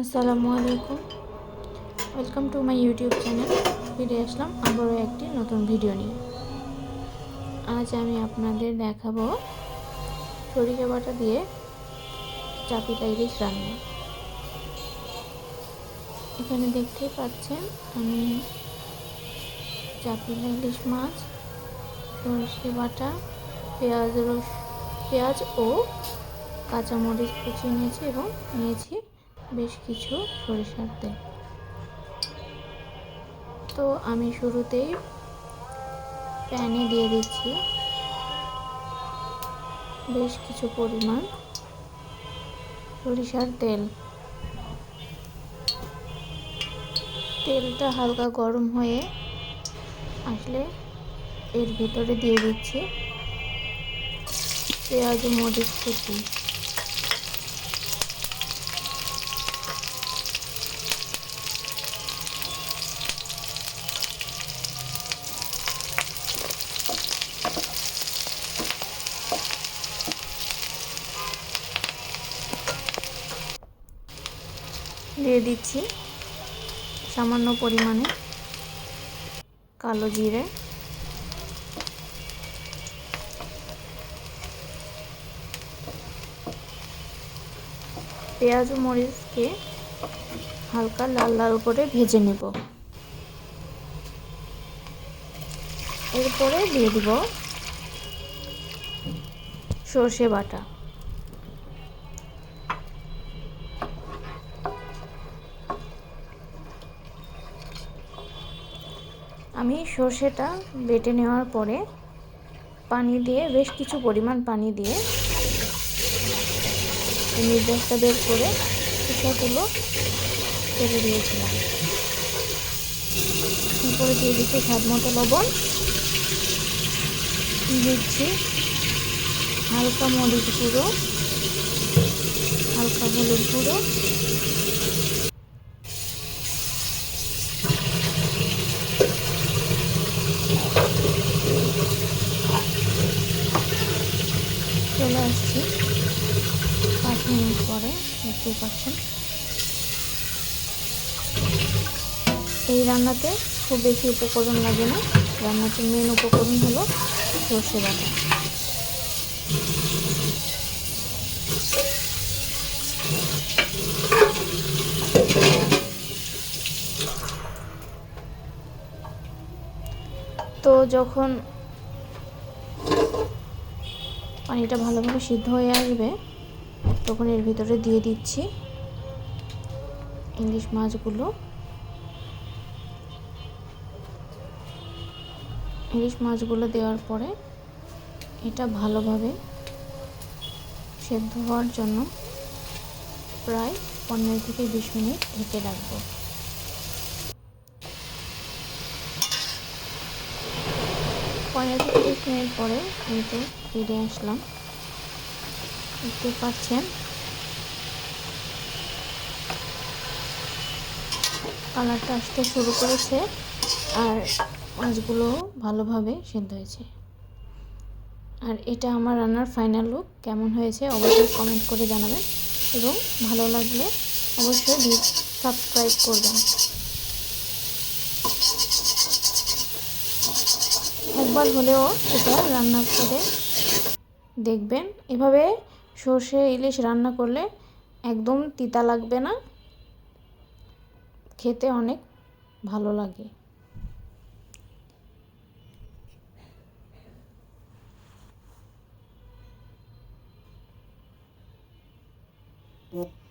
আসসালামু আলাইকুম। Welcome to my YouTube channel ফিরে আসলাম আবারও একটি নতুন ভিডিও নিয়ে। আজ আমি আপনাদের দেখাবো সরিষা বাটা দিয়ে চাপিলা ইলিশ রান্না। এখানে দেখতেই পাচ্ছেন আমি চাপিলা ইলিশ মাছ, সরষে বাটা, পেঁয়াজ রস পেঁয়াজ ও কাঁচামরিচ কুচিয়ে নিয়েছি এবং নিয়েছি বেশ কিছু সরিষার তেল। তো আমি শুরুতেই প্যানে দিয়ে দিচ্ছি বেশ কিছু পরিমাণ সরিষার তেল। তেলটা হালকা গরম হয়ে আসলে এর ভিতরে দিয়ে দিচ্ছি পেঁয়াজ, মরিচ, কুচি। দিয়ে দিচ্ছি সামান্য পরিমাণে কালো জিরে। পেঁয়াজ ও মরিচকে হালকা লাল লাল করে ভেজে নেব। এরপরে দিয়ে দিব সর্ষে বাটা। আমি সর্ষেটা বেটে নেওয়ার পরে পানি দিয়ে, বেশ কিছু পরিমাণ পানি দিয়ে নির্দেশটা বের করে পিঠাগুলো ফেলে দিয়েছিলাম। এরপরে দিয়ে দিচ্ছি স্বাদ মতো লবণ, দিচ্ছি হালকা মরিচ গুঁড়ো, হালকা হলুদ গুঁড়ো পাঁচ মিনিট পরে, দেখতেই পাচ্ছেন। এই রান্নাতে খুব বেশি উপকরণ লাগে না। রান্নাতে মেন উপকরণ হলো সর্ষে বাটা। তো যখন পানিটা ভালোভাবে সিদ্ধ হয়ে আসবে তখন এর ভিতরে দিয়ে দিচ্ছি ইলিশ মাছগুলো। ইলিশ মাছগুলো দেওয়ার পরে এটা ভালোভাবে সেদ্ধ হওয়ার জন্য প্রায় পনেরো থেকে বিশ মিনিট ঢেকে রাখব। পনেরো থেকে বিশ মিনিট পরে কিন্তু ফিরে আসলাম। দেখতে পাচ্ছেন। কালারটা আসতে শুরু করেছে আর মাছগুলো ভালোভাবে সেদ্ধ হয়েছে। আর এটা আমার রান্নার ফাইনাল লুক কেমন হয়েছে অবশ্যই কমেন্ট করে জানাবেন এবং ভালো লাগলে অবশ্যই সাবস্ক্রাইব করবেন। একবার হলেও এটা রান্না করে দেখবেন। এভাবে সর্ষে ইলিশ রান্না করলে একদম তিতা লাগবে না খেতে অনেক ভালো লাগে Mm.